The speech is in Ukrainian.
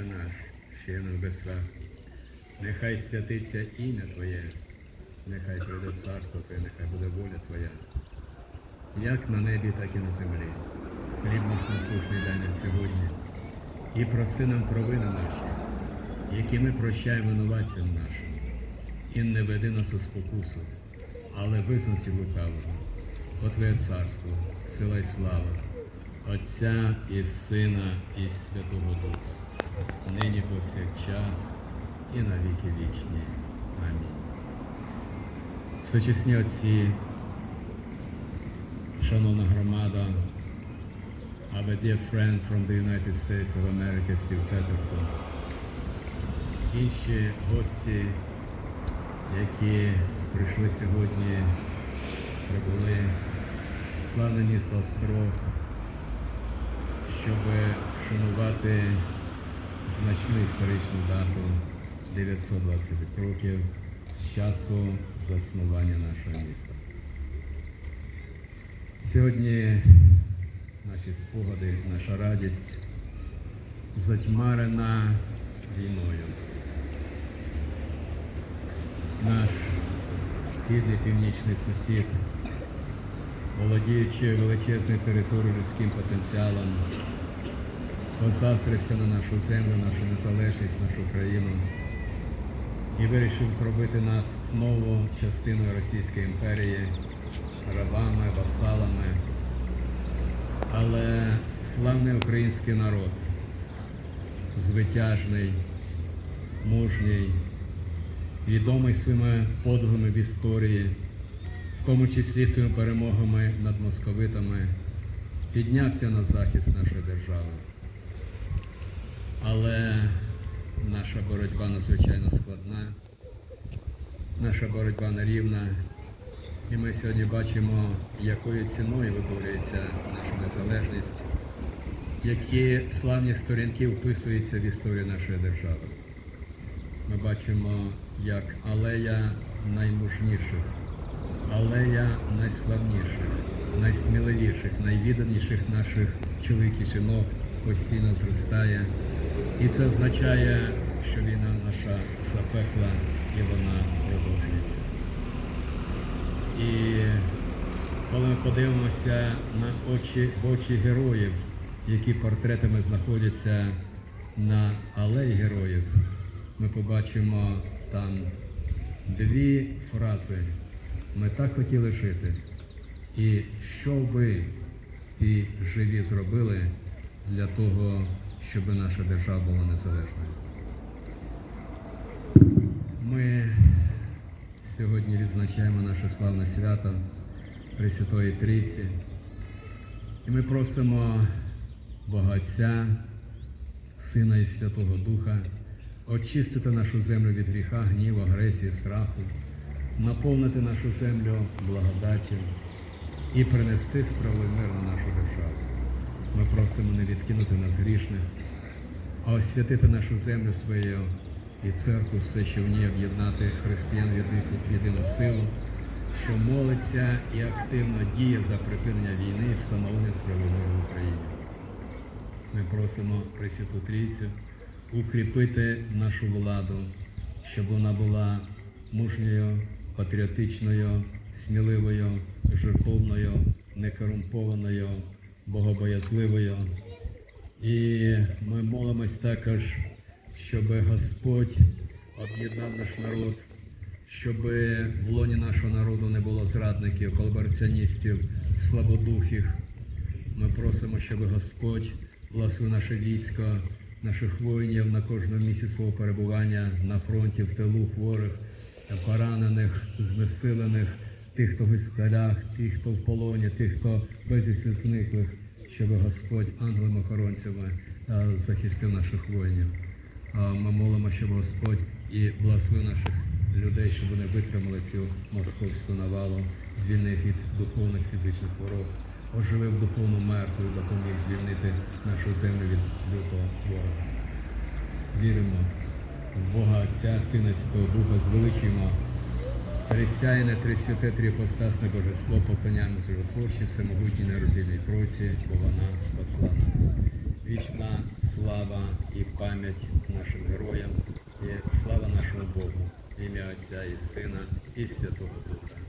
наш, ще на небесах. Нехай святиться ім'я Твоє, нехай прийде царство Твоє, нехай буде воля Твоя, як на небі, так і на землі. Хліб наш насущний дай нам сьогодні, і прости нам провини наші, які ми прощаємо винуватцям нашим, і не веди нас у спокусу, але визнанці лукавого, бо Твоє царство, сила й слава, Отця і Сина, і Святого Духа нині повсякчас і на віки вічні. Амінь. Всечесні отці, шановна громада, our dear friend from the United States of America, Стів Петерсон, інші гості, які прийшли сьогодні, прибули в славне місто Острог, щоб вшанувати значну історичну дату 925 років з часу заснування нашого міста. Сьогодні наші спогади, наша радість затьмарена війною. Наш східний північний сусід, володіючи величезною територією людським потенціалом, позастрився на нашу землю, нашу незалежність, нашу країну і вирішив зробити нас знову частиною Російської імперії, рабами, васалами. Але славний український народ, звитяжний, мужній, відомий своїми подвигами в історії, в тому числі своїми перемогами над московитами, піднявся на захист нашої держави. Але наша боротьба надзвичайно складна, наша боротьба нерівна. І ми сьогодні бачимо, якою ціною виборюється наша незалежність, які славні сторінки вписуються в історію нашої держави. Ми бачимо, як алея наймужніших, алея найславніших, найсміливіших, найвіданіших наших чоловіків жінок постійно зростає. І це означає, що війна наша запекла і вона продовжується. І коли ми подивимося на очі, в очі героїв, які портретами знаходяться на алеї героїв, ми побачимо там дві фрази. Ми так хотіли жити. І що ви і живі зробили для того, щоб наша держава була незалежною. Ми сьогодні відзначаємо наше славне свято Пресвятої Трійці. І ми просимо Бога Отця, Сина і Святого Духа очистити нашу землю від гріха, гніву, агресії, страху, наповнити нашу землю благодаттю і принести справи мир на нашу державу. Ми просимо не відкинути нас грішних, а освятити нашу землю своєю і церкву, все, що в ній об'єднати християн в єдину- силу, що молиться і активно діє за припинення війни і встановлення справедливого в Україні. Ми просимо Пресвяту Трійцю укріпити нашу владу, щоб вона була мужньою, патріотичною, сміливою, жертовною, некорумпованою, богобоязливою. І ми молимось також, щоб Господь об'єднав наш народ, щоб в лоні нашого народу не було зрадників, колабораціоністів, слабодухих. Ми просимо, щоб Господь благословив наше військо, наших воїнів на кожному місці свого перебування на фронті, в тилу хворих, поранених, знесилених, тих, хто в госпіталях, тих, хто в полоні, тих, хто безвісті зниклих, щоб Господь ангелами-охоронцями е, захистив наших воїнів. Ми молимо, щоб Господь і благословив наших людей, щоб вони витримали цю московську навалу, звільнив від духовних фізичних хвороб, оживив духовну мертву допоміг звільнити нашу землю від лютого ворога. Віримо Бога Отця, Сина Святого Духа, звеличуємо Трисяйне, Трисвяте, Тріпостасне Божество, поклоняємо животворчій, всемогутній нероздільній Тройці, бо вона спасла нас. вічна слава і пам'ять нашим героям, і слава нашому Богу, ім'я Отця і Сина і Святого Духа.